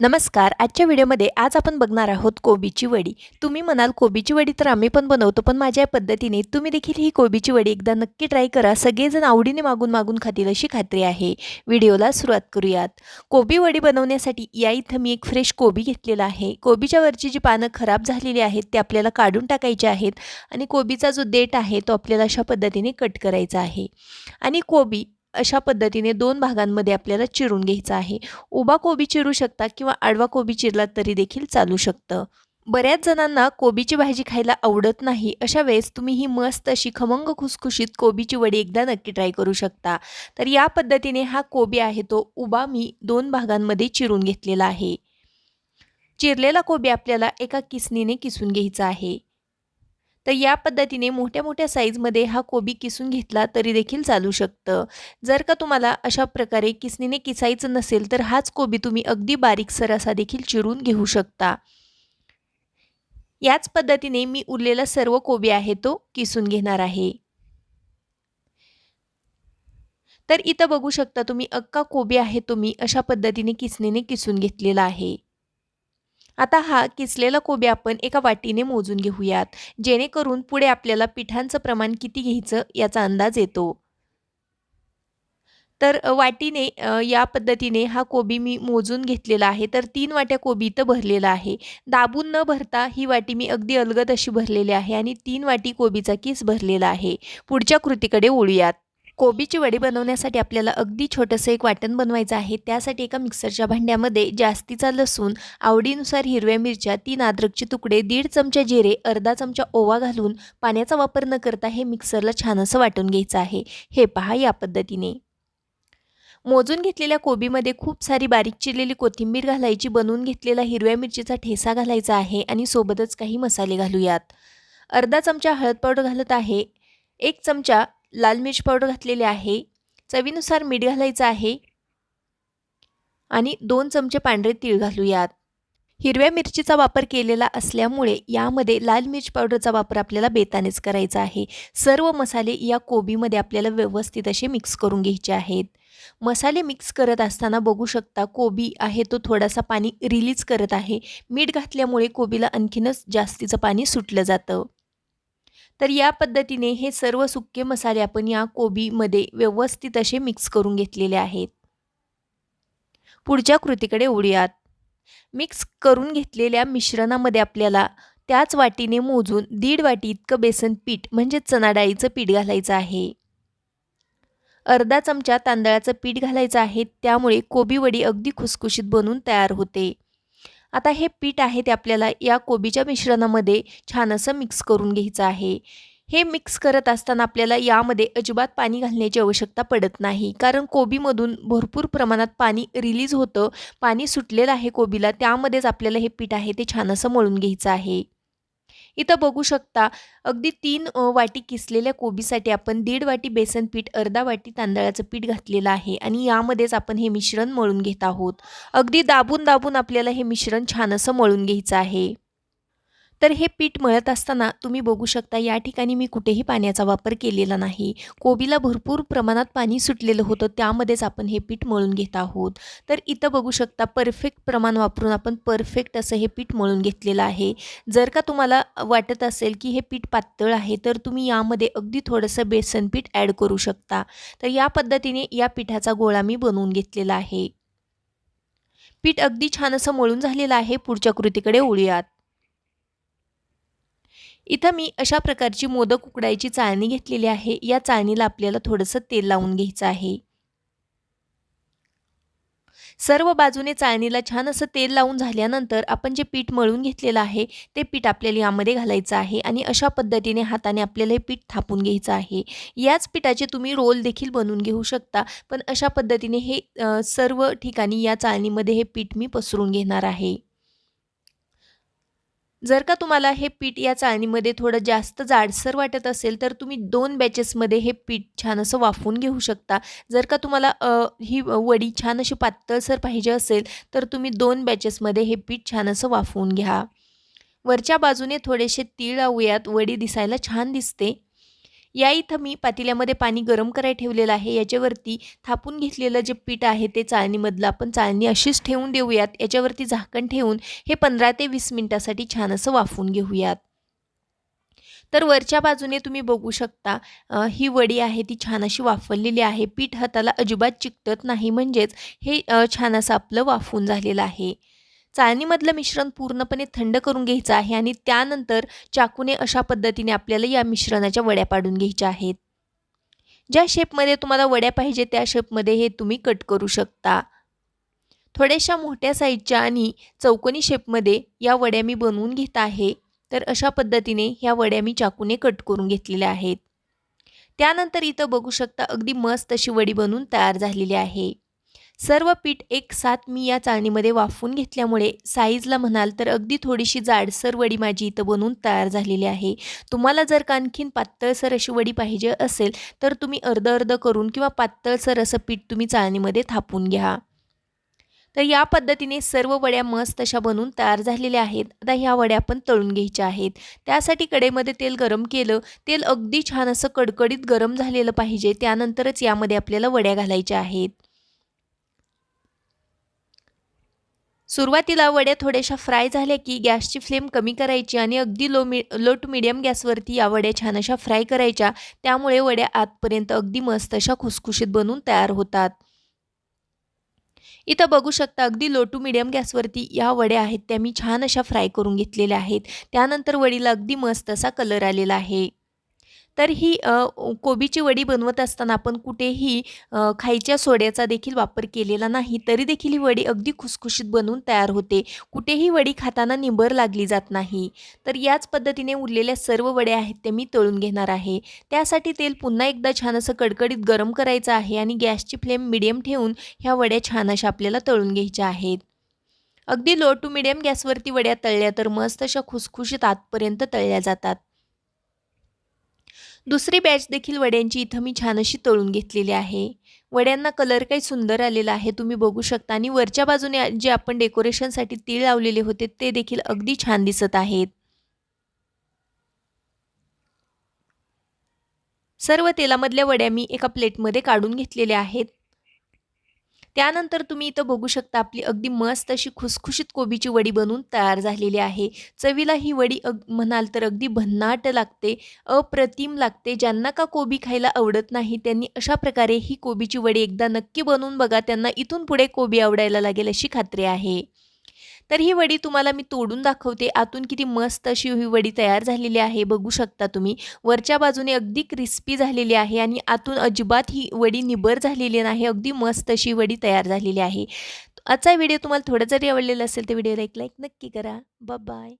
नमस्कार आजच्या व्हिडिओमध्ये आज आपण बघणार आहोत कोबीची वडी. तुम्ही म्हणाल कोबीची वडी तर आम्ही पण बनवतो पण माझ्या पद्धतीने तुम्ही देखील ही कोबीची वडी एकदा नक्की ट्राय करा. सगळेजण आवडीने मागून मागून खातील अशी खात्री आहे. व्हिडिओला सुरुवात करूयात. कोबी वडी बनवण्यासाठी या इथं मी एक फ्रेश कोबी घेतलेला आहे. कोबीच्या वरची जी पानं खराब झालेली आहेत ते आपल्याला काढून टाकायचे आहेत आणि कोबीचा जो देठ आहे तो आपल्याला अशा पद्धतीने कट करायचा आहे. आणि कोबी अशा पद्धतीने दोन भागांमध्ये आपल्याला चिरून घ्यायचं आहे. उभा कोबी चिरू शकता किंवा आडवा कोबी चिरला तरी देखील चालू शकतं. बऱ्याच जणांना कोबीची भाजी खायला आवडत नाही. अशा वेळेस तुम्ही ही मस्त अशी खमंग खुसखुशीत कोबीची वडी एकदा नक्की ट्राय करू शकता. तर या पद्धतीने हा कोबी आहे तो उभा मी दोन भागांमध्ये चिरून घेतलेला आहे. चिरलेला कोबी आपल्याला एका किसनीने किसून घ्यायचा आहे. तर या पद्धतीने मोठ्या मोठ्या साईजमध्ये हा कोबी किसून घेतला तरी देखील चालू शकतं. जर का तुम्हाला अशा प्रकारे किसनीने किसायचं नसेल तर हाच कोबी तुम्ही अगदी बारीकसर असा देखील चिरून घेऊ शकता. याच पद्धतीने मी उरलेला सर्व कोबी आहे तो किसून घेणार आहे. तर इथं बघू शकता तुम्ही अक्का कोबी आहे तुम्ही अशा पद्धतीने किसनीने किसून घेतलेला आहे. आता हा किसलेला कोबी आपण एका वाटीने मोजून घेऊयात. जेणेकरून पुढे आपल्याला पिठांचं प्रमाण किती घ्यायचं याचा अंदाज येतो. तर वाटीने या पद्धतीने हा कोबी मी मोजून घेतलेला आहे. तर तीन वाट्या कोबी इथं भरलेला आहे. दाबून न भरता ही वाटी मी अगदी अलगद अशी भरलेली आहे आणि तीन वाटी कोबीचा किस भरलेला आहे. पुढच्या कृतीकडे ओळूयात कोबीची वडी बनवण्यासाठी आपल्याला अगदी छोटंसं एक वाटण बनवायचं आहे. त्यासाठी एका मिक्सरच्या भांड्यामध्ये जास्तीचा लसूण आवडीनुसार हिरव्या मिरच्या तीन अद्रकचे तुकडे दीड चमचा जिरे अर्धा चमचा ओवा घालून पाण्याचा वापर न करता हे मिक्सरला छान असं वाटून घ्यायचं आहे. हे पहा या पद्धतीने. मोजून घेतलेल्या कोबीमध्ये खूप सारी बारीक चिरलेली कोथिंबीर घालायची बनवून घेतलेला हिरव्या मिरचीचा ठेसा घालायचा आहे आणि सोबतच काही मसाले घालूयात. अर्धा चमचा हळद पावडर घालत आहे एक चमचा लाल मिरची पावडर घातलेले आहे चवीनुसार मीठ घालायचं आहे आणि दोन चमचे पांढरे तीळ घालूयात. हिरव्या मिरचीचा वापर केलेला असल्यामुळे यामध्ये लाल मिरची पावडरचा वापर आपल्याला बेतानेच करायचा आहे. सर्व मसाले या कोबीमध्ये आपल्याला व्यवस्थित असे मिक्स करून घ्यायचे आहेत. मसाले मिक्स करत असताना बघू शकता कोबी आहे तो थोडासा पाणी रिलीज करत आहे. मीठ घातल्यामुळे कोबीला आणखीनच जास्तीचं पाणी सुटलं जातं. तर या पद्धतीने हे सर्व सुके मसाले आपण या कोबीमध्ये व्यवस्थित असे मिक्स करून घेतलेले आहेत. पुढच्या कृतीकडे उडूयात मिक्स करून घेतलेल्या मिश्रणामध्ये आपल्याला त्याच वाटीने मोजून दीड वाटी इतकं बेसन पीठ म्हणजे चणाडाळीचं पीठ घालायचं आहे. अर्धा चमचा तांदळाचं पीठ घालायचं आहे त्यामुळे कोबी वडी अगदी खुसखुशीत बनून तयार होते. आता हे पीठ आहे ते आपल्याला या कोबीच्या मिश्रणामध्ये छान असं मिक्स करून घ्यायचं आहे. हे मिक्स करत असताना आपल्याला यामध्ये अजिबात पाणी घालण्याची आवश्यकता पडत नाही. कारण कोबीमधून भरपूर प्रमाणात पाणी रिलीज होतं पाणी सुटलेलं आहे कोबीला त्यामध्येच आपल्याला हे पीठ आहे ते छान असं मळून घ्यायचं आहे. इथं बघू शकता अगदी तीन वाटी किसलेल्या कोबीसाठी आपण दीड वाटी बेसन पीठ अर्धा वाटी तांदळाचं पीठ घातलेलं आहे आणि यामध्येच आपण हे मिश्रण मळून घेत आहोत. अगदी दाबून दाबून आपल्याला हे मिश्रण छान असं मळून घ्यायचं आहे. तर हे पीठ मळत असताना तुम्ही बघू शकता या ठिकाणी मी कुठेही पाण्याचा वापर केलेला नाही. कोबीला भरपूर प्रमाणात पाणी सुटलेलं होतं त्यामध्येच आपण हे पीठ मळून घेत आहोत. तर इथं बघू शकता परफेक्ट प्रमाण वापरून आपण परफेक्ट असं हे पीठ मळून घेतलेलं आहे. जर का तुम्हाला वाटत असेल की हे पीठ पातळ आहे तर तुम्ही यामध्ये अगदी थोडंसं बेसन पीठ ॲड करू शकता. तर या पद्धतीने या पिठाचा गोळा मी बनवून घेतलेला आहे. पीठ अगदी छान असं मळून झालेलं आहे पुढच्या कृतीकडे ओळूयात इथं मी अशा प्रकारची मोदक उकडायची चाळणी घेतलेली आहे. या चाळणीला आपल्याला थोडंसं तेल लावून घ्यायचं आहे. सर्व बाजूने चाळणीला छान असं तेल लावून झाल्यानंतर आपण जे पीठ मळून घेतलेलं आहे ते पीठ आपल्याला यामध्ये घालायचं आहे आणि अशा पद्धतीने हाताने आपल्याला हे पीठ थापून घ्यायचं आहे. याच पिठाचे तुम्ही रोल देखील बनवून घेऊ शकता पण अशा पद्धतीने हे सर्व ठिकाणी या चाळणीमध्ये हे पीठ मी पसरून घेणार आहे. जर का तुम्हाला हे पीठ या चाळणीमध्ये थोडं जास्त जाडसर वाटत असेल तर तुम्ही दोन बॅचेसमध्ये हे पीठ छान असं वाफवून घेऊ शकता. जर का तुम्हाला ही वडी छान अशी पातळसर पाहिजे असेल तर तुम्ही दोन बॅचेसमध्ये हे पीठ छान असं वाफवून घ्या. वरच्या बाजूने थोडेसे तीळ लावूयात वडी दिसायला छान दिसते. या इथं मी पातेल्यामध्ये पाणी गरम करायला ठेवलेलं आहे. याच्यावरती थापून घेतलेलं जे पीठ आहे ते चाळणीमधलं आपण चाळणी अशीच ठेवून देऊयात. याच्यावरती झाकण ठेवून हे पंधरा ते वीस मिनटासाठी छान असं वाफून घेऊयात. तर वरच्या बाजूने तुम्ही बघू शकता ही वडी आहे ती छान अशी वाफवलेली आहे. पीठ हाताला अजिबात चिकटत नाही. म्हणजेच हे छान असं आपलं वाफून झालेलं आहे. चाळणीमधलं मिश्रण पूर्णपणे थंड करून घ्यायचं आहे आणि त्यानंतर चाकूने अशा पद्धतीने आपल्याला या मिश्रणाच्या वड्या पाडून घ्यायच्या आहेत. ज्या शेपमध्ये तुम्हाला वड्या पाहिजे त्या शेपमध्ये हे तुम्ही कट करू शकता. थोड्याशा मोठ्या साईजच्या आणि चौकोनी शेपमध्ये या वड्या मी बनवून घेत आहे. तर अशा पद्धतीने ह्या वड्या मी चाकूने कट करून घेतलेल्या आहेत. त्यानंतर इथं बघू शकता अगदी मस्त अशी वडी बनवून तयार झालेली आहे. सर्व पीठ एक साथ मी या चाळणीमध्ये वाफून घेतल्यामुळे साईजला म्हणाल तर अगदी थोडीशी जाडसर वडी माझी इथं बनवून तयार झालेली आहे. तुम्हाला जर का आणखीन पातळसर अशी वडी पाहिजे असेल तर तुम्ही अर्ध अर्ध करून किंवा पातळसर असं पीठ तुम्ही चाळणीमध्ये थापून घ्या. तर या पद्धतीने सर्व वड्या मस्त अशा बनवून तयार झालेल्या आहेत. आता ह्या वड्या आपण तळून घ्यायच्या आहेत. त्यासाठी कडेमध्ये तेल गरम केलं तेल अगदी छान असं कडकडीत गरम झालेलं पाहिजे त्यानंतरच यामध्ये आपल्याला वड्या घालायच्या आहेत. सुरुवातीला वड्या थोड्याशा फ्राय झाल्या की गॅसची फ्लेम कमी करायची आणि अगदी लो मी लो टू मिडियम गॅसवरती या वड्या छान अशा फ्राय करायच्या. त्यामुळे वड्या आतपर्यंत अगदी मस्त अशा खुसखुशीत बनून तयार होतात. इथं बघू शकता अगदी लो टू मिडियम गॅसवरती या वड्या आहेत त्या मी छान अशा फ्राय करून घेतलेल्या आहेत. त्यानंतर वडीला अगदी मस्त असा कलर आलेला आहे. तर ही कोबीची वडी बनवत असताना आपण कुठेही खायच्या सोड्याचा देखील वापर केलेला नाही तरी देखील ही वडी अगदी खुसखुशीत बनवून तयार होते. कुठेही वडी खाताना निंबर लागली जात नाही. तर याच पद्धतीने उरलेल्या सर्व वड्या आहेत ते मी तळून घेणार आहे. त्यासाठी तेल पुन्हा एकदा छान असं कडकडीत गरम करायचं आहे आणि गॅसची फ्लेम मिडियम ठेवून ह्या वड्या छान अशा आपल्याला तळून घ्यायच्या आहेत. अगदी लो टू मिडियम गॅसवरती वड्या तळल्या तर मस्त अशा खुसखुशीत आतपर्यंत तळल्या जातात. दुसरी बॅच देखील वड्यांची इथं मी छान अशी तळून घेतलेली आहे. वड्यांना कलर काही सुंदर आलेला आहे तुम्ही बघू शकता. आणि वरच्या बाजूने जे आपण डेकोरेशनसाठी तीळ लावलेले होते ते देखील अगदी छान दिसत आहेत. सर्व तेलामधल्या वड्या मी एका प्लेटमध्ये काढून घेतलेल्या आहेत. त्यानंतर तुम्ही इथं बघू शकता आपली अगदी मस्त अशी खुसखुशीत कोबीची वडी बनवून तयार झालेली आहे. चवीला ही वडी अग म्हणाल तर अगदी भन्नाट लागते अप्रतिम लागते. ज्यांना का कोबी खायला आवडत नाही त्यांनी अशा प्रकारे ही कोबीची वडी एकदा नक्की बनवून बघा. त्यांना इथून पुढे कोबी आवडायला लागेल अशी खात्री आहे. तर ही वडी तुम्हाला मी तोडून दाखवते. आतून किती मस्त अशी ही वडी तयार झालेली आहे. बघू शकता तुम्ही. वरच्या बाजूने अगदी क्रिस्पी झालेली आहे आणि आतून अजिबात ही वडी निबर झालेली नाही. अगदी मस्त अशी वडी तयार झालेली आहे. आजचा व्हिडिओ तुम्हाला थोडं जरी आवडलेला असेल तर व्हिडिओला एक लाईक नक्की करा. बाय